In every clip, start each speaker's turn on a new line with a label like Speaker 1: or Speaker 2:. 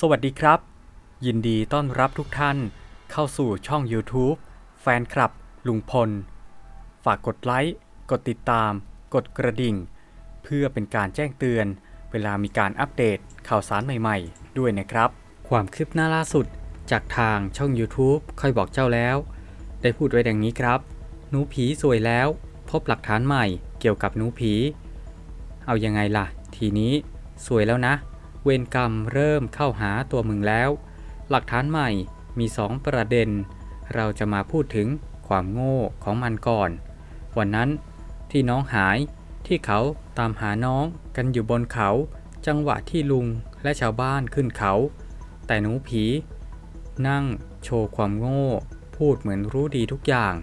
Speaker 1: สวัสดีครับ ยินดีต้อนรับทุกท่านเข้าสู่ช่อง YouTube แฟนคลับ ลุงพล ฝากกดไลค์ กดติดตาม กดกระดิ่ง เพื่อเป็นการแจ้งเตือน เวลามีการอัปเดตข่าวสารใหม่ๆ ด้วยนะครับ ความคืบหน้าล่าสุดจากทางช่อง YouTube ค่อยบอกเจ้าแล้ว ได้พูดไว้ดังนี้ครับ หนูผีสวยแล้ว พบหลักฐานใหม่เกี่ยวกับหนูผี เอายังไงล่ะ ทีนี้สวยแล้วนะ เวรกรรมเริ่มเข้าหาตัวมึงแล้ว หลักฐานใหม่มี 2 ประเด็น เราจะมาพูดถึงความโง่ของมันก่อน วันนั้นที่น้องหายที่เขาตามหาน้องกันอยู่บนเขา จังหวะที่ลุงและชาวบ้านขึ้นเขา แต่หนูผี นั่งโชว์ความโง่ พูดเหมือนรู้ดีทุกอย่าง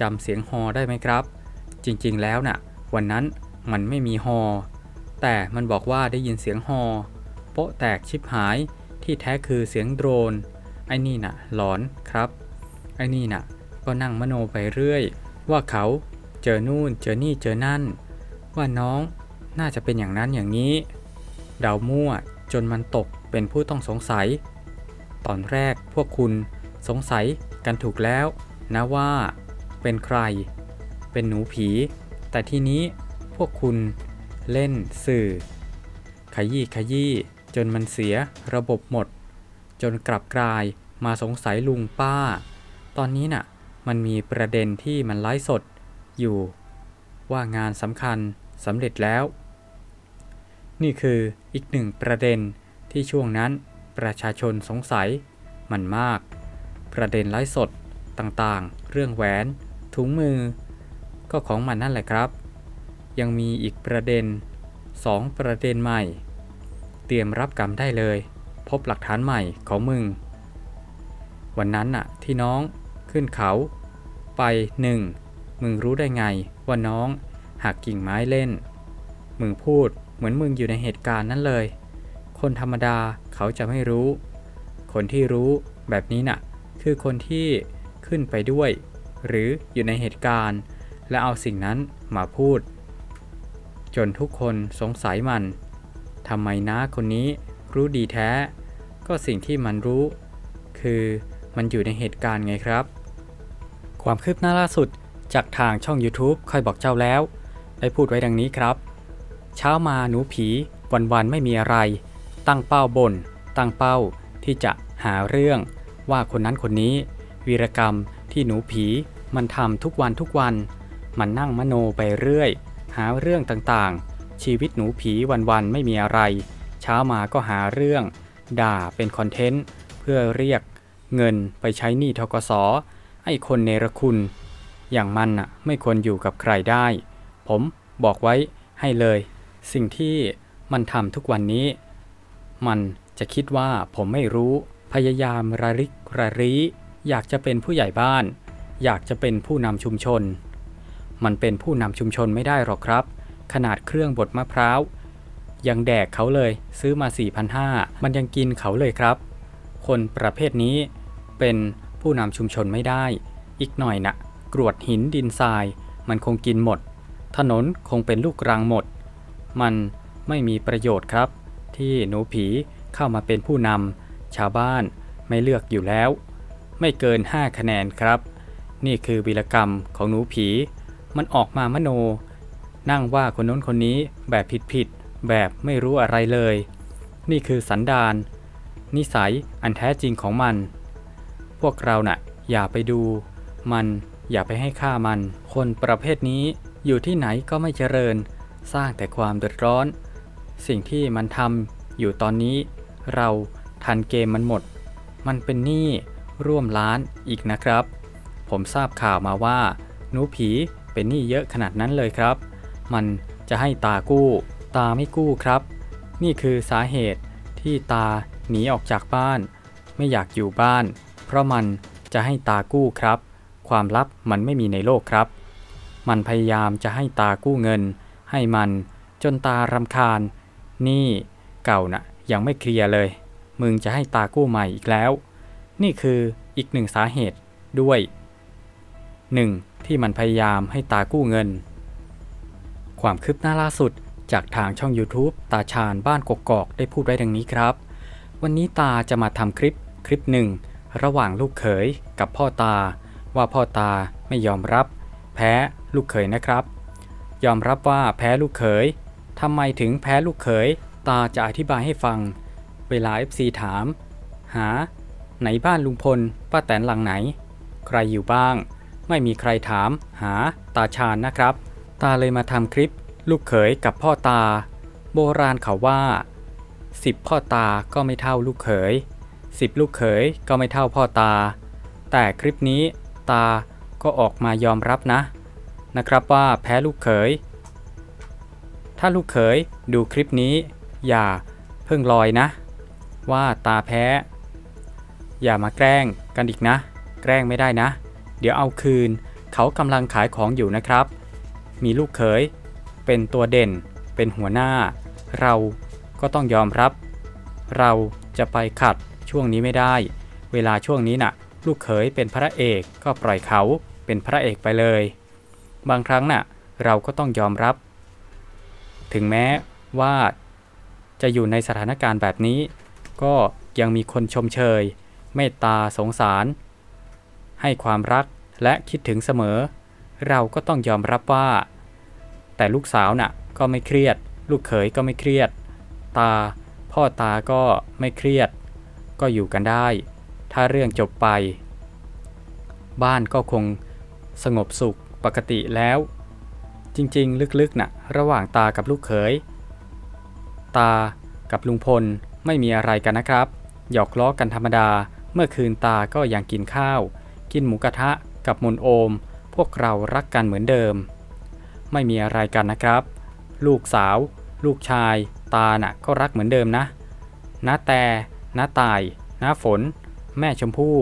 Speaker 1: จำเสียงฮอได้ไหมครับ จริงๆแล้วน่ะ วันนั้นมันไม่มีฮอแต่มันบอกว่าได้ยินเสียงฮอ ป๊ะแตกชิบหาย ที่แท้คือเสียงโดรน ไอ้นี่น่ะ หลอนครับ ไอ้นี่น่ะ ก็นั่งมโนไปเรื่อย ว่าเขาเจอนู่นเจอนี่เจอนั่น ว่าน้องน่าจะเป็นอย่างนั้นอย่างนี้ เดามั่วจนมันตกเป็นผู้ต้องสงสัย ตอนแรกพวกคุณสงสัยกันถูกแล้ว นะว่าเป็นใคร เป็นหนูผี แต่ทีนี้พวกคุณเล่นสื่อ ขยี้ขยี้ จนมันเสียระบบหมด จนกลับกลายมาสงสัยลุงป้า ตอนนี้น่ะ มันมีประเด็นที่มันไลฟ์สดอยู่ ว่างานสำคัญสำเร็จแล้ว นี่คืออีกหนึ่งประเด็นที่ช่วงนั้นประชาชนสงสัยมันมาก ประเด็นไลฟ์สดต่างๆ เรื่องแหวน ถุงมือ ก็ของมันนั่นแหละครับ ยังมีอีกประเด็น 2 ประเด็นใหม่ เตรียมรับกรรมได้เลย พบหลักฐานใหม่ของมึง วันนั้นน่ะที่น้องขึ้นเขา ไปหนึ่งมึงรู้ได้ไงว่าน้องหักกิ่งไม้เล่น มึงพูดเหมือนมึงอยู่ในเหตุการณ์นั้นเลย คนธรรมดาเขาจะไม่รู้ คนที่รู้แบบนี้น่ะ คือคนที่ขึ้นไปด้วย หรืออยู่ในเหตุการณ์ และเอาสิ่งนั้นมาพูด จนทุกคนสงสัยมัน ทำไมน้าคนนี้รู้ดีแท้ ก็สิ่งที่มันรู้ คือมันอยู่ในเหตุการณ์ไงครับ ความคืบหน้าล่าสุดจากทางช่อง YouTube ค่อยบอกเจ้าแล้ว ได้พูดไว้ดังนี้ครับ เช้ามาหนูผีวันๆไม่มีอะไร ตั้งเป้าบน ตั้งเป้าที่จะหาเรื่องว่าคนนั้นคนนี้ วีรกรรมที่หนูผีมันทำทุกวันทุกวัน มันนั่งมโนไปเรื่อย หาเรื่องต่างๆ ชีวิตหนูผีวันๆไม่มีอะไร เช้ามาก็หาเรื่อง ด่าเป็นคอนเทนต์ เพื่อเรียกเงินไปใช้หนี้ทกสไอ้คนเนรคุณ อย่างมันน่ะไม่ควรอยู่กับใครได้ ผมบอกไว้ให้เลย สิ่งที่มันทำทุกวันนี้ มันจะคิดว่าผมไม่รู้พยายามระริกระรีอยากจะเป็นผู้ใหญ่บ้าน อยากจะเป็นผู้นำชุมชน มันเป็นผู้นำชุมชนไม่ได้หรอกครับ ขนาดเครื่องบดมะพร้าว ยังแดกเขาเลยซื้อมา 4,500 มันยังกินเขาเลยครับ คนประเภทนี้เป็นผู้นำชุมชนไม่ได้ อีกหน่อยนะกรวดหินดินทราย มันคงกินหมด ถนนคงเป็นลูกรังหมด มันไม่มีประโยชน์ครับ ที่หนูผีเข้ามาเป็นผู้นำชาวบ้านไม่เลือกอยู่แล้ว ไม่เกิน 5 คะแนนครับ นี่คือวีรกรรมของหนูผี มันออกมามโน นั่งว่าคนโน้นคนนี้แบบผิดๆแบบไม่รู้อะไรเลย นี่คือสันดานนิสัยอันแท้จริงของมัน พวกเราน่ะ อย่าไปดู มันอย่าไปให้ค่ามัน คนประเภทนี้อยู่ที่ไหนก็ไม่เจริญ สร้างแต่ความเดือดร้อน สิ่งที่มันทำอยู่ตอนนี้ เราทันเกมมันหมด มันเป็นหนี้ร่วมล้านอีกนะครับ ผมทราบข่าวมาว่าหนูผีเป็นหนี้เยอะขนาดนั้นเลยครับ มันจะให้ตากู้ ตาไม่กู้ครับ นี่คือสาเหตุที่ตาหนีออกจากบ้าน ไม่อยากอยู่บ้าน เพราะมันจะให้ตากู้ครับ ความลับมันไม่มีในโลกครับ มันพยายามจะให้ตากู้เงิน ให้มันจนตารำคาญ นี่เก่านะ่ะยังไม่เคลียร์เลย มึงจะให้ตากู้ใหม่อีกแล้ว นี่คืออีกหนึ่งสาเหตุด้วย 1. ที่มันพยายามให้ตากู้เงิน ความคืบหน้าล่าสุด จากทางช่อง YouTube ตาชาญบ้านกกอกได้พูดไว้ดังนี้ครับ วันนี้ตาจะมาทำคลิปคลิปหนึ่ง ระหว่างลูกเขยกับพ่อตา ว่าพ่อตาไม่ยอมรับ แพ้ลูกเขยนะครับ ยอมรับว่าแพ้ลูกเขยทำไมถึงแพ้ลูกเขย ตาจะอธิบายให้ฟัง เวลา FC ถาม หา ไหนบ้านลุงพลป้าแตนหลังไหน ใครอยู่บ้าง ไม่มีใครถาม หาตาชาญนะครับ ตาเลยมาทำคลิป ลูกเขยกับพ่อตา โบราณเขาว่าสิบพ่อตาก็ไม่เท่าลูกเขยสิบลูกเขยก็ไม่เท่าพ่อตา แต่คลิปนี้ตาก็ออกมายอมรับนะ นะครับว่าแพ้ลูกเขย ถ้าลูกเขยดูคลิปนี้ อย่าเพิ่งลอยนะ ว่าตาแพ้ อย่ามาแกล้งกันอีกนะ แกล้งไม่ได้นะ เดี๋ยวเอาคืนเขากำลังขายของอยู่นะครับ มีลูกเขย เป็นตัวเด่น เป็นหัวหน้า เราก็ต้องยอมรับ เราจะไปขัดช่วงนี้ไม่ได้ เวลาช่วงนี้น่ะ ลูกเขยเป็นพระเอกก็ปล่อยเขาเป็นพระเอกไปเลย บางครั้งน่ะเราก็ต้องยอมรับ ถึงแม้ว่าจะอยู่ในสถานการณ์แบบนี้ ก็ยังมีคนชมเชย เมตตาสงสาร ให้ความรักและคิดถึงเสมอ เราก็ต้องยอมรับว่า แต่ลูกสาวน่ะก็ไม่เครียด ลูกเขยก็ไม่เครียด ตา พ่อตาก็ไม่เครียด ก็อยู่กันได้ ถ้าเรื่องจบไป บ้านก็คงสงบสุขปกติแล้ว จริงๆ ลึกๆน่ะระหว่างตากับลูกเขย ตากับลุงพลไม่มีอะไรกันนะครับ หยอกล้อกันธรรมดา เมื่อคืนตาก็ยังกินข้าว กินหมูกระทะกับมนโอม วกเรารักกันเหมือนเดิม ไม่มีอะไรกันนะครับ ลูกสาว ลูกชาย ตาน่ะก็รักเหมือนเดิมนะน้าแต่น้าตายน้าฝน แม่ชมพู่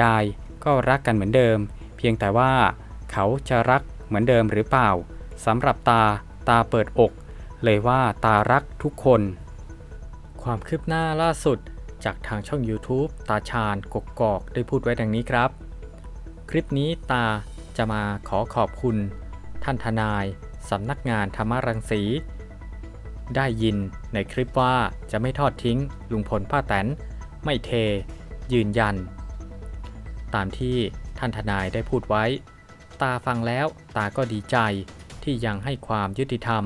Speaker 1: ยายก็รักกันเหมือนเดิม เพียงแต่ว่าเขาจะรักเหมือนเดิมหรือเปล่าสำหรับตาตาเปิดอก เลยว่าตารักทุกคน ความคืบหน้าล่าสุดจากทางช่อง YouTube ตาชาญกกกอกได้พูดไว้ดังนี้ครับ คลิปนี้ตา จะมาขอขอบคุณ ท่านทนายสำนักงานธรรมรังสี ได้ยินในคลิปว่าจะไม่ทอดทิ้งลุงพลป้าแตน ไม่เท ยืนยัน ตามที่ท่านทนายได้พูดไว้ ตาฟังแล้วตาก็ดีใจที่ยังให้ความยุติธรรม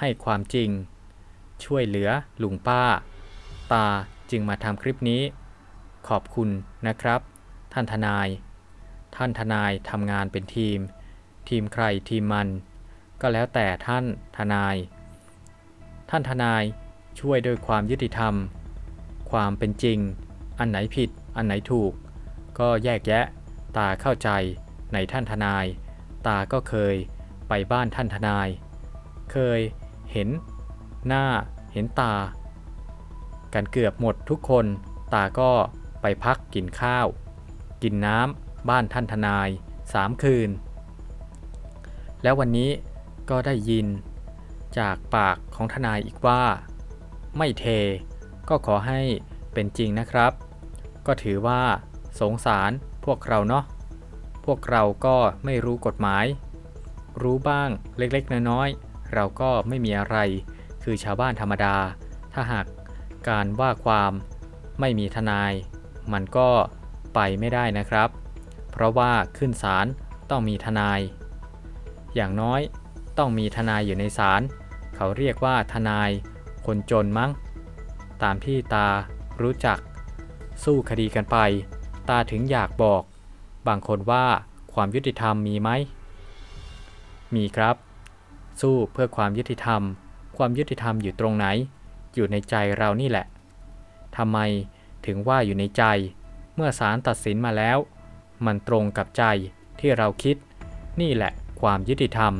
Speaker 1: ให้ความจริง ช่วยเหลือลุงป้า ตาจึงมาทำคลิปนี้ ขอบคุณนะครับ ท่านทนาย ท่านทนายทำงานเป็นทีม ทีมใครทีมมัน ก็แล้วแต่ท่านทนาย ท่านทนายช่วยด้วยความยุติธรรม ความเป็นจริง อันไหนผิด อันไหนถูก ก็แยกแยะ ตาเข้าใจในท่านทนาย ตาก็เคยไปบ้านท่านทนาย เคยเห็น หน้าเห็นตา กันเกือบหมดทุกคน ตาก็ไปพักกินข้าว กินน้ำ บ้านท่านทนายสามคืน แล้ววันนี้ก็ได้ยินจากปากของทนายอีกว่า ไม่เทก็ขอให้เป็นจริงนะครับ ก็ถือว่าสงสารพวกเราเนาะพวกเราก็ไม่รู้กฎหมาย รู้บ้างเล็กๆ น้อยๆ เราก็ไม่มีอะไร คือชาวบ้านธรรมดา ถ้าหากการว่าความไม่มีทนาย มันก็ไปไม่ได้นะครับ เพราะว่าขึ้นศาลต้องมีทนาย อย่างน้อยต้องมีทนายอยู่ในศาลเขาเรียกว่าทนาย คนจนมั้ง ตามที่ตารู้จัก สู้คดีกันไป ตาถึงอยากบอก บางคนว่าความยุติธรรมมีไหม มีครับ สู้เพื่อความยุติธรรม ความยุติธรรมอยู่ตรงไหน อยู่ในใจเรานี่แหละทำไมถึงว่าอยู่ในใจ เมื่อศาลตัดสินมาแล้ว มันตรงกับใจที่เราคิด นี่แหละความยุติธรรม